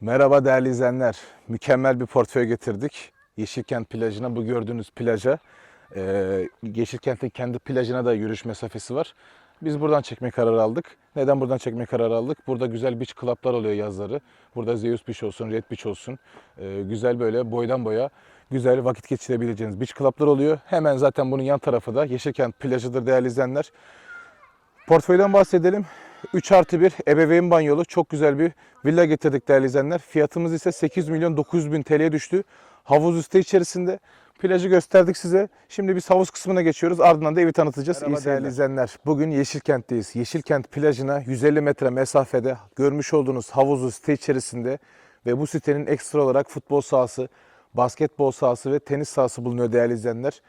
Merhaba değerli izleyenler. Mükemmel bir portföy getirdik. Yeşilkent plajına, bu gördüğünüz plaja. Ee, Yeşilkent'in kendi plajına da yürüyüş mesafesi var. Biz buradan çekme kararı aldık. Neden buradan çekme kararı aldık? Burada güzel beach club'lar oluyor yazları. Burada Zeus Beach olsun, Red Beach olsun. Ee, güzel böyle boydan boya güzel vakit geçirebileceğiniz beach club'lar oluyor. Hemen zaten bunun yan tarafı da Yeşilkent plajıdır değerli izleyenler. Portföyden bahsedelim. 3 artı 1 ebeveyn banyolu çok güzel bir villa getirdik değerli izleyenler. Fiyatımız ise 8 milyon 900 bin TL'ye düştü. Havuz üstü içerisinde. Plajı gösterdik size. Şimdi biz havuz kısmına geçiyoruz. Ardından da evi tanıtacağız. Merhaba İyi değerli izleyenler. Bugün Yeşilkent'teyiz. Yeşilkent plajına 150 metre mesafede görmüş olduğunuz havuzu site içerisinde ve bu sitenin ekstra olarak futbol sahası, basketbol sahası ve tenis sahası bulunuyor değerli izleyenler.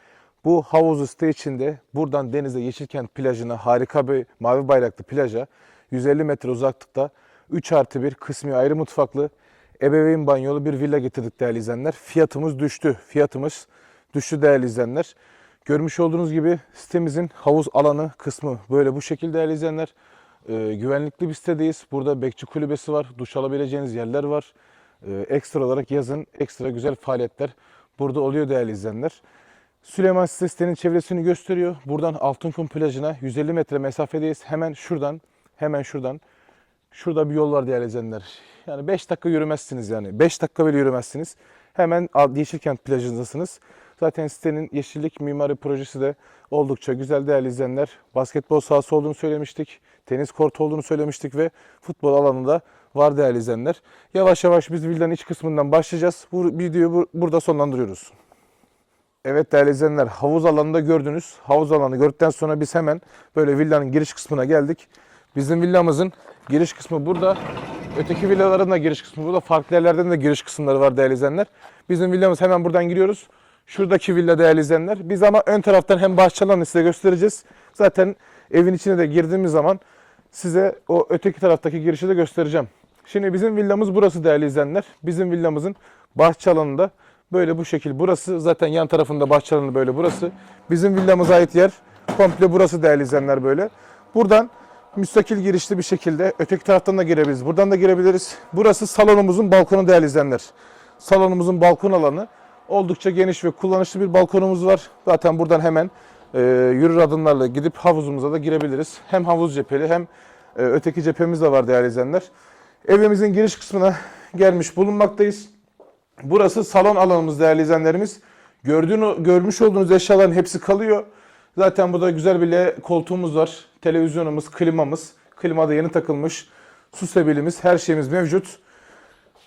Bu havuzu site içinde buradan denize Yeşilkent plajına harika bir mavi bayraklı plaja 150 metre uzaklıkta 3 artı 1 kısmi ayrı mutfaklı ebeveyn banyolu bir villa getirdik değerli izleyenler. Fiyatımız düştü. Fiyatımız düştü değerli izleyenler. Görmüş olduğunuz gibi sitemizin havuz alanı kısmı böyle bu şekilde değerli izleyenler. Ee, güvenlikli bir sitedeyiz. Burada bekçi kulübesi var. Duş alabileceğiniz yerler var. Ee, ekstra olarak yazın ekstra güzel faaliyetler burada oluyor değerli izleyenler. Süleyman size sitenin çevresini gösteriyor. Buradan Altınkum plajına 150 metre mesafedeyiz. Hemen şuradan, hemen şuradan. Şurada bir yol var değerli izleyenler. Yani 5 dakika yürümezsiniz yani. 5 dakika bile yürümezsiniz. Hemen Yeşilkent plajındasınız. Zaten sitenin yeşillik mimari projesi de oldukça güzel değerli izleyenler. Basketbol sahası olduğunu söylemiştik. Tenis kortu olduğunu söylemiştik ve futbol alanında var değerli izleyenler. Yavaş yavaş biz villanın iç kısmından başlayacağız. Bu videoyu bu- burada sonlandırıyoruz. Evet değerli izleyenler havuz alanında gördünüz. Havuz alanı gördükten sonra biz hemen böyle villanın giriş kısmına geldik. Bizim villamızın giriş kısmı burada. Öteki villaların da giriş kısmı burada. Farklı yerlerden de giriş kısımları var değerli izleyenler. Bizim villamız hemen buradan giriyoruz. Şuradaki villa değerli izleyenler. Biz ama ön taraftan hem bahçe alanını size göstereceğiz. Zaten evin içine de girdiğimiz zaman size o öteki taraftaki girişi de göstereceğim. Şimdi bizim villamız burası değerli izleyenler. Bizim villamızın bahçe alanında böyle bu şekil. Burası zaten yan tarafında bahçe alanı böyle burası. Bizim villamıza ait yer komple burası değerli izleyenler böyle. Buradan müstakil girişli bir şekilde öteki taraftan da girebiliriz. Buradan da girebiliriz. Burası salonumuzun balkonu değerli izleyenler. Salonumuzun balkon alanı oldukça geniş ve kullanışlı bir balkonumuz var. Zaten buradan hemen e, yürür adımlarla gidip havuzumuza da girebiliriz. Hem havuz cepheli hem e, öteki cephemiz de var değerli izleyenler. Evimizin giriş kısmına gelmiş bulunmaktayız. Burası salon alanımız değerli izleyenlerimiz. Gördüğünü, görmüş olduğunuz eşyaların hepsi kalıyor. Zaten burada güzel bir L koltuğumuz var. Televizyonumuz, klimamız. Klima da yeni takılmış. Su sebilimiz, her şeyimiz mevcut.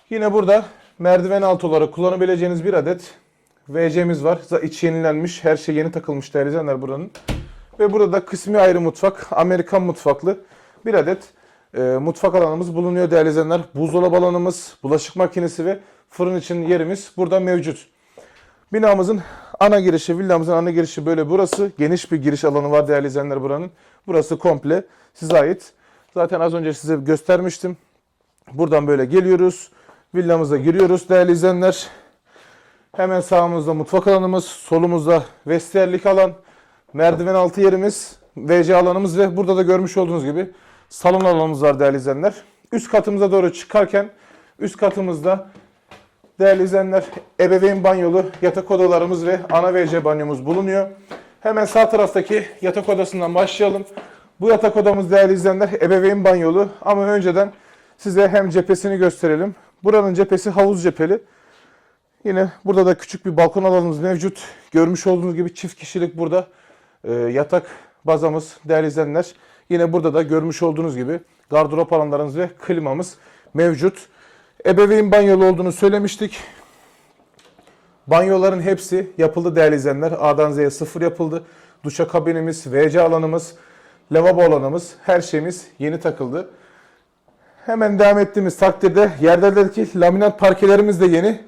Yine burada merdiven altı olarak kullanabileceğiniz bir adet WC'miz var. İç yenilenmiş, her şey yeni takılmış değerli izleyenler buranın. Ve burada da kısmi ayrı mutfak, Amerikan mutfaklı bir adet e, mutfak alanımız bulunuyor değerli izleyenler. Buzdolabı alanımız, bulaşık makinesi ve fırın için yerimiz burada mevcut. Binamızın ana girişi, villamızın ana girişi böyle burası. Geniş bir giriş alanı var değerli izleyenler buranın. Burası komple size ait. Zaten az önce size göstermiştim. Buradan böyle geliyoruz. Villamıza giriyoruz değerli izleyenler. Hemen sağımızda mutfak alanımız, solumuzda vestiyerlik alan, merdiven altı yerimiz, WC alanımız ve burada da görmüş olduğunuz gibi salon alanımız var değerli izleyenler. Üst katımıza doğru çıkarken üst katımızda değerli izleyenler ebeveyn banyolu yatak odalarımız ve ana WC banyomuz bulunuyor. Hemen sağ taraftaki yatak odasından başlayalım. Bu yatak odamız değerli izleyenler ebeveyn banyolu ama önceden size hem cephesini gösterelim. Buranın cephesi havuz cepheli. Yine burada da küçük bir balkon alanımız mevcut. Görmüş olduğunuz gibi çift kişilik burada e, yatak bazamız değerli izleyenler. Yine burada da görmüş olduğunuz gibi gardırop alanlarımız ve klimamız mevcut. Ebeveyn banyolu olduğunu söylemiştik. Banyoların hepsi yapıldı değerli izleyenler. A'dan Z'ye sıfır yapıldı. Duşakabinimiz, WC alanımız, lavabo alanımız her şeyimiz yeni takıldı. Hemen devam ettiğimiz takdirde yerlerdeki laminat parkelerimiz de yeni.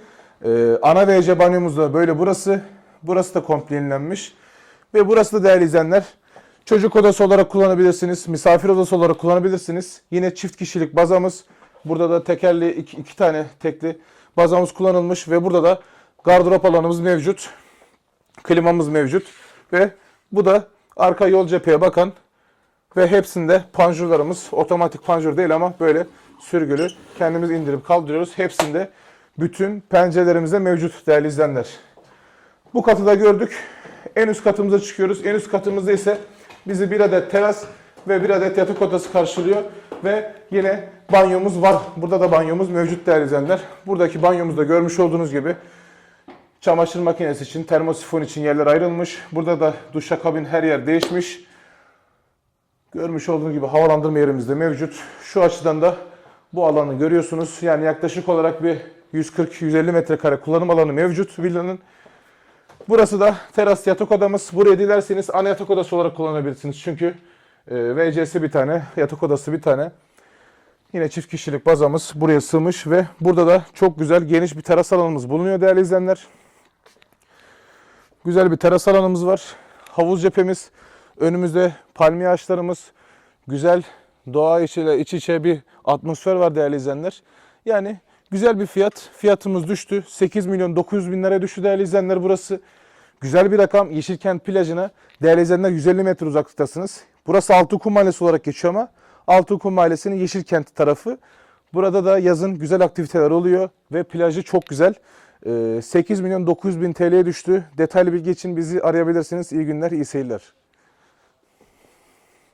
Ee, ana WC banyomuz da böyle burası. Burası da komple yenilenmiş. Ve burası da değerli izleyenler çocuk odası olarak kullanabilirsiniz. Misafir odası olarak kullanabilirsiniz. Yine çift kişilik bazamız. Burada da tekerli iki, iki tane tekli bazamız kullanılmış ve burada da gardırop alanımız mevcut. Klimamız mevcut ve bu da arka yol cepheye bakan ve hepsinde panjurlarımız otomatik panjur değil ama böyle sürgülü kendimiz indirip kaldırıyoruz. Hepsinde bütün pencerelerimizde mevcut değerli izleyenler. Bu katı da gördük. En üst katımıza çıkıyoruz. En üst katımızda ise bizi bir adet teras ve bir adet yatak odası karşılıyor. Ve yine banyomuz var. Burada da banyomuz mevcut değerli izleyenler. Buradaki banyomuzda görmüş olduğunuz gibi çamaşır makinesi için, termosifon için yerler ayrılmış. Burada da duşakabin her yer değişmiş. Görmüş olduğunuz gibi havalandırma yerimiz de mevcut. Şu açıdan da bu alanı görüyorsunuz. Yani yaklaşık olarak bir 140-150 metrekare kullanım alanı mevcut villanın. Burası da teras yatak odamız. Buraya dilerseniz ana yatak odası olarak kullanabilirsiniz. Çünkü e, WC'si bir tane, yatak odası bir tane. Yine çift kişilik bazamız buraya sığmış ve burada da çok güzel geniş bir teras alanımız bulunuyor değerli izleyenler. Güzel bir teras alanımız var. Havuz cephemiz, önümüzde palmiye ağaçlarımız, güzel doğa içiyle iç içe bir atmosfer var değerli izleyenler. Yani güzel bir fiyat. Fiyatımız düştü. 8 milyon 900 bin liraya düştü değerli izleyenler burası. Güzel bir rakam. Yeşilkent plajına değerli izleyenler 150 metre uzaklıktasınız. Burası Altıkum Mahallesi olarak geçiyor ama Altıkum Mahallesi'nin Yeşilkent tarafı. Burada da yazın güzel aktiviteler oluyor ve plajı çok güzel. Ee, 8 milyon 900 bin TL'ye düştü. Detaylı bilgi için bizi arayabilirsiniz. İyi günler, iyi seyirler.